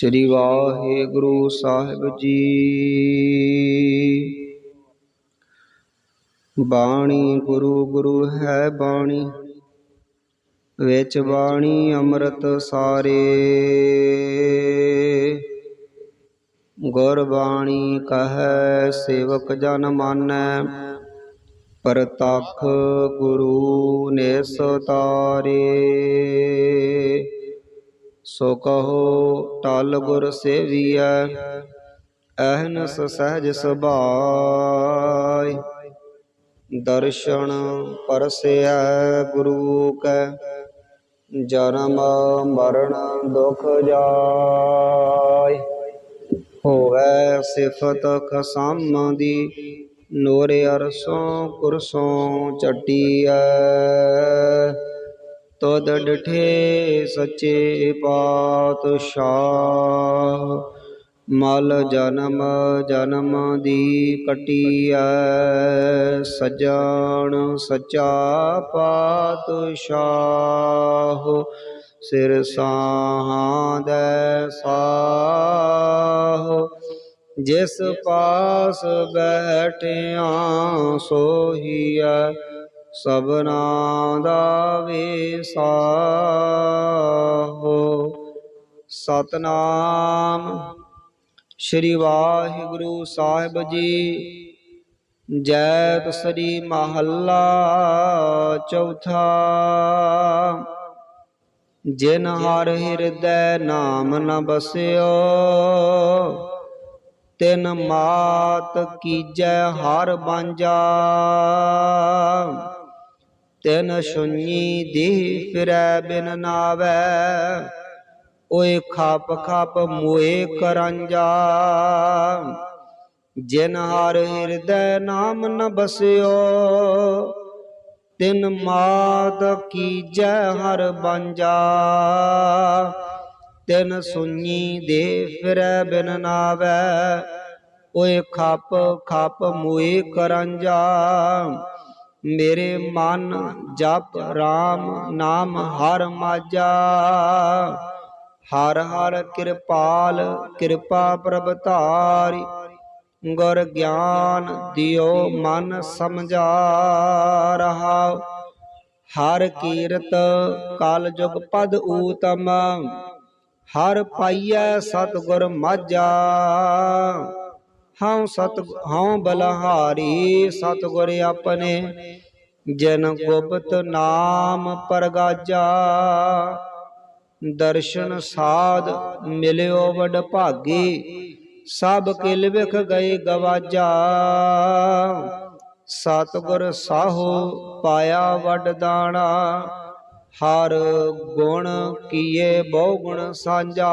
ਸ੍ਰੀ ਵਾਹਿਗੁਰੂ ਸਾਹਿਬ ਜੀ। ਬਾਣੀ ਗੁਰੂ ਗੁਰੂ ਹੈ ਬਾਣੀ, ਵਿੱਚ ਬਾਣੀ ਅੰਮ੍ਰਿਤ ਸਾਰੇ। ਗੁਰ ਬਾਣੀ ਕਹੈ, ਸੇਵਕ ਜਨ ਮਾਨੈ, ਪਰਤਖ ਗੁਰੂ ਨੇ ਸਤਾਰੇ ਸੋ ਕਹੋ, ਟਲ ਗੁਰ ਸੇਵੀਐ ਅਹਨਸ ਸਹਿਜ ਸੁਭਾਇ। ਦਰਸ਼ਨ ਪਰਸਿਆ ਗੁਰੂ ਕੈ, ਜਨਮ ਮਰਨ ਦੁਖ ਜਾਇ। ਹੋਵੇ ਸਿਫਤ ਖਸਮ ਦੀ, ਨੂਰ ਅਰਸੋਂ ਕੁਰਸੋਂ ਚਟੀਐ ਤਦ ਡਠੇ ਸੱਚੇ ਪਾਤਸ਼ਾਹ। ਮਲ ਜਨਮ ਜਨਮ ਦੀ ਕਟੀਐ, ਸਜਣ ਸਚਾ ਪਾਤਸ਼ਾਹ। ਸਿਰ ਸਾਹਦੈ ਸਾਹ। ਜਿਸ ਪਾਸ ਬੈਠਿਆ ਸੋਹੀਐ ਸਭਨਾ ਦਾ ਵਿਸਾਹੋ। ਸਤਨਾਮ ਸ੍ਰੀ ਵਾਹਿਗੁਰੂ ਸਾਹਿਬ ਜੀ। ਜੈ ਸ੍ਰੀ ਮਹੱਲਾ ਚੌਥਾ। ਜਿਨ ਹਰ ਹਿਰਦੈ ਨਾਮ ਨ ਬਸਿਓ, ਤਿਨ ਮਾਤ ਕੀਜੈ ਹਰ ਬਾਂਝਾ। ਤਿਨ ਸੁਣੀ ਦੀ ਫਿਰੈ ਬਿਨ ਨਾਵੈ, ਓਏ ਖਾਪ ਖਾਪ ਮੋਏ ਕਰਾਂਜਾ। ਜਿਨ ਹਰ ਹਿਰਦੈ ਨਾਮ ਨ ਬਸਿਓ, ਤਿਨ ਮਾਤ ਕੀਜੈ ਹਰ ਬਾਂਝਾ। ਤਿਨ ਸੁਣੀ ਦੇ ਫਿਰੈ ਬਿਨ ਨਾਵੈ, ਓਏ ਖਪ ਖਪ ਮੋਏ ਕਰਾਂਜਾ। ਮੇਰੇ ਮਨ ਜਪ RAM ਨਾਮ ਹਰ ਮਾਜਾ ਹਰ ਹਰ ਕਿਰਪਾਲ ਕਿਰਪਾ ਪ੍ਰਭ ਧਾਰੀ ਗੁਰ ਗਿਆਨ ਦਿਓ ਮਨ ਸਮਝਾ ਰਹਾ। ਹਰ ਕੀਰਤ ਕਲ ਜੁਗ ਪਦ ਊਤਮ, ਹਰ ਪਾਈਐ ਸਤਗੁਰ ਮਾਝਾ। ਹਉ ਸਤ ਹਉ ਬਲਹਾਰੀ ਸਤਗੁਰ ਆਪਣੇ, ਜਨ ਗੁਪਤ ਨਾਮ ਪਰਗਾਜਾ। ਦਰਸ਼ਨ ਸਾਧ ਮਿਲਿਓ ਵਡ ਭਾਗੀ ਸਭ ਕਿਲ ਵਿਖ ਗਏ ਗਵਾਜਾ। ਸਤਗੁਰ ਸਾਹੋ ਪਾਇਆ ਵਡ ਦਾਣਾ, ਹਰ ਗੁਣ ਕੀਏ ਬਹੁ ਗੁਣ ਸਾਂਝਾ।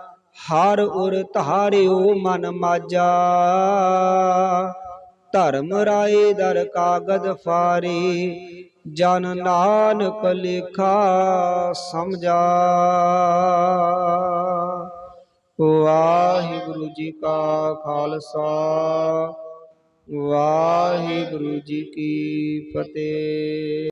ਹਰ ਉਰ ਧਾਰਿਓ ਮਨ ਮਾਜਾ। ਧਰਮ ਰਾਏ ਦਰ ਕਾਗਦ ਫਾਰੀ, ਜਨ ਨਾਨਕ ਲਿਖਾ ਸਮਝਾ। ਵਾਹਿਗੁਰੂ ਜੀ ਕਾ ਖਾਲਸਾ, ਵਾਹਿਗੁਰੂ ਜੀ ਕੀ ਫਤਿਹ।